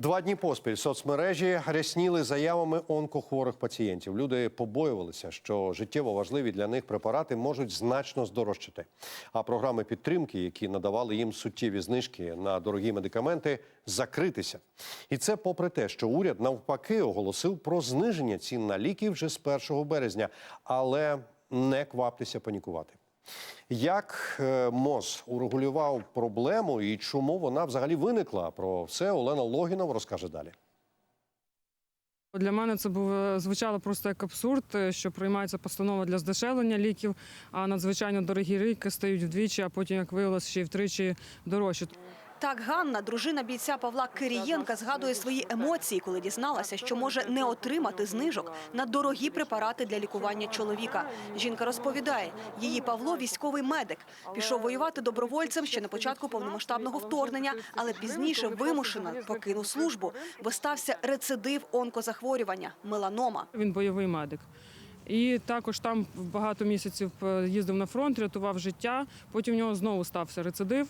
Два дні поспіль соцмережі рясніли заявами онкохворих пацієнтів. Люди побоювалися, що життєво важливі для них препарати можуть значно здорожчати. А програми підтримки, які надавали їм суттєві знижки на дорогі медикаменти, закритися. І це попри те, що уряд навпаки оголосив про зниження цін на ліки вже з 1 березня, але не кваптеся панікувати. Як е, МОЗ урегулював проблему і чому вона взагалі виникла? Про все Олена Логінов розкаже далі. Для мене це був е, звучало просто як абсурд, е, що приймається постанова для здешевлення ліків, а надзвичайно дорогі ліки стають вдвічі, а потім, як виявилось, ще й втричі дорожчі. Так Ганна, дружина бійця Павла Кирієнка, згадує свої емоції, коли дізналася, що може не отримати знижок на дорогі препарати для лікування чоловіка. Жінка розповідає, її Павло військовий медик. Пішов воювати добровольцем ще на початку повномасштабного вторгнення, але пізніше вимушено покинув службу, бо стався рецидив онкозахворювання меланома. Він бойовий медик. І також там багато місяців е, їздив на фронт, рятував життя. Потім в нього знову стався рецидив.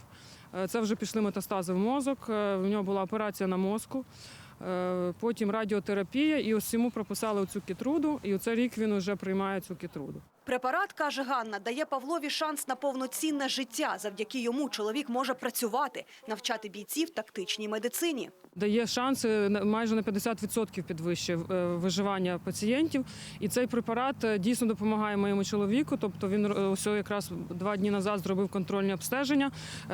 Е, Це вже пішли метастази в мозок. е, В нього була операція на мозку. Потім радіотерапія, і ось йому прописали оцю кітруду, і оце рік він вже приймає цю кітруду. Препарат, каже Ганна, дає Павлові шанс на повноцінне життя. Завдяки йому чоловік може працювати, навчати бійців тактичній медицині. дає шанси майже на 50% підвищує е, виживання пацієнтів. І цей препарат е, дійсно допомагає моєму чоловіку. Тобто він е, ось якраз два дні назад зробив контрольні обстеження.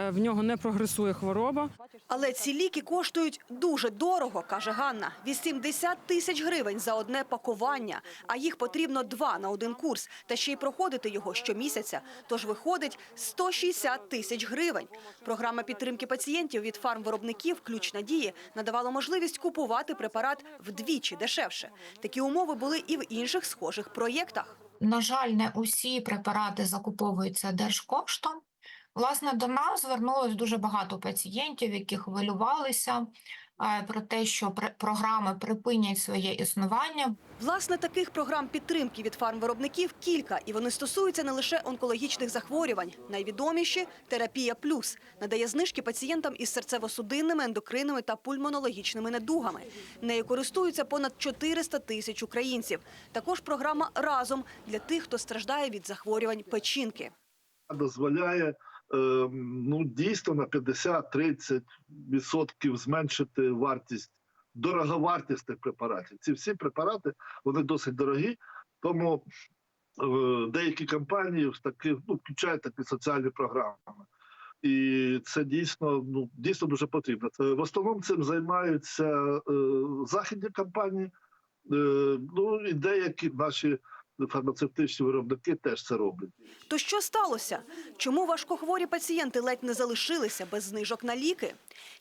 В нього не прогресує хвороба. Але ці ліки коштують дуже дорого, каже Ганна. 80 тисяч гривень за одне пакування, а їх потрібно два на один курс, та ще й проходити його щомісяця. Тож виходить 160 тисяч гривень. Програма підтримки пацієнтів від фармвиробників «Ключ надії» надавала можливість купувати препарат вдвічі дешевше. Такі умови були і в інших схожих проєктах. На жаль, не усі препарати закуповуються держкоштом. Власне, до нас звернулось дуже багато пацієнтів, які хвилювалися про те, що програми припинять своє існування, Власне, таких програм підтримки від фармвиробників кілька, і вони стосуються не лише онкологічних захворювань. Найвідоміші – терапія плюс надає знижки пацієнтам із серцево-судинними, ендокринними та пульмонологічними недугами. Нею користуються понад 400 тисяч українців. Також програма разом для тих, хто страждає від захворювань печінки. дозволяє е, ну дійсно на 50-30% відсотків зменшити вартість дороговартісних препаратів. Ці всі препарати вони досить дорогі, тому е, деякі компанії в такі, ну, включають такі соціальні програми. І це дійсно ну дійсно дуже потрібно. Е, В основному цим займаються е, західні компанії. Е, ну і деякі наші фармацевтичні виробники теж це роблять. То що сталося? Чому важкохворі пацієнти ледь не залишилися без знижок на ліки?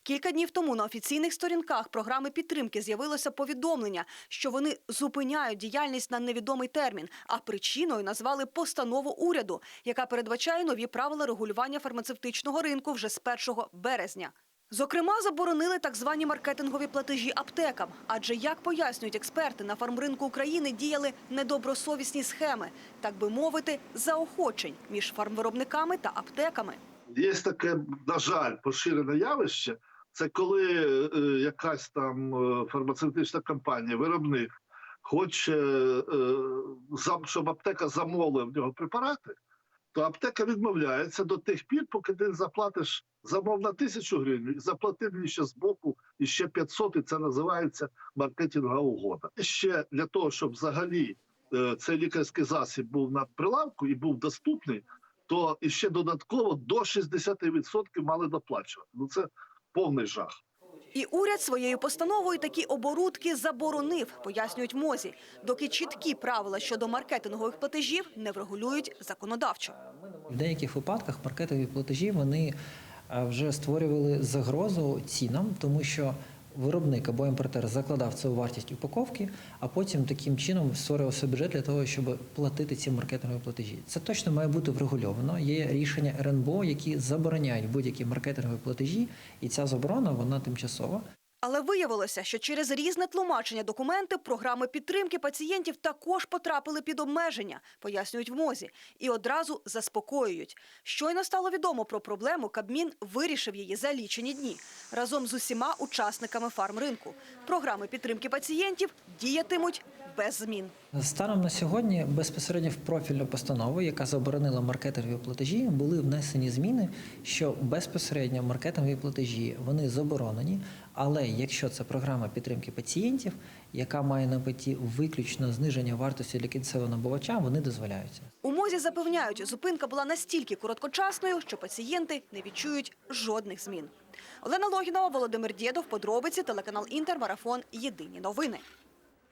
Кілька днів тому на офіційних сторінках програми підтримки з'явилося повідомлення, що вони зупиняють діяльність на невідомий термін, а причиною назвали постанову уряду, яка передбачає нові правила регулювання фармацевтичного ринку вже з 1 березня. Зокрема, заборонили так звані маркетингові платежі аптекам. Адже, як пояснюють експерти, на фармринку України діяли недобросовісні схеми, так би мовити, заохочень між фармвиробниками та аптеками. Є таке, на жаль, поширене явище. Це коли е, якась там е, фармацевтична компанія, виробник хоче, е, щоб аптека замовила в нього препарати, то аптека відмовляється до тих пір, поки ти заплатиш замов на тисячу гривень, і заплати мені ще з боку і ще 500, і це називається маркетингова угода. І ще для того, щоб взагалі е, цей лікарський засіб був на прилавку і був доступний, то іще додатково до 60% мали доплачувати. Ну це повний жах. І уряд своєю постановою такі оборудки заборонив, пояснюють МОЗі, доки чіткі правила щодо маркетингових платежів не врегулюють законодавчо. В деяких випадках маркетингові платежі вони е, вже створювали загрозу цінам, тому що виробник або імпортер закладав це у вартість упаковки, а потім таким чином створювався бюджет для того, щоб платити ці маркетингові платежі. Це точно має бути врегульовано. Є рішення РНБО, які забороняють будь-які маркетингові платежі, і ця заборона вона тимчасова. Але виявилося, що через різне тлумачення документи програми підтримки пацієнтів також потрапили під обмеження, пояснюють в МОЗі, і одразу заспокоюють. Щойно стало відомо про проблему, Кабмін вирішив її за лічені дні разом з усіма учасниками фармринку. Програми підтримки пацієнтів діятимуть без змін. Станом на сьогодні безпосередньо в профільну постанову, яка заборонила маркетингові платежі, були внесені зміни, що безпосередньо маркетингові платежі вони заборонені. Але якщо це програма підтримки пацієнтів, яка має на меті виключно зниження вартості для кінцевого набувача, вони дозволяються. У МОЗі запевняють, зупинка була настільки короткочасною, що пацієнти не відчують жодних змін. Олена Логінова, Володимир Дєдов, подробиці, телеканал Інтер, Марафон, Єдині новини.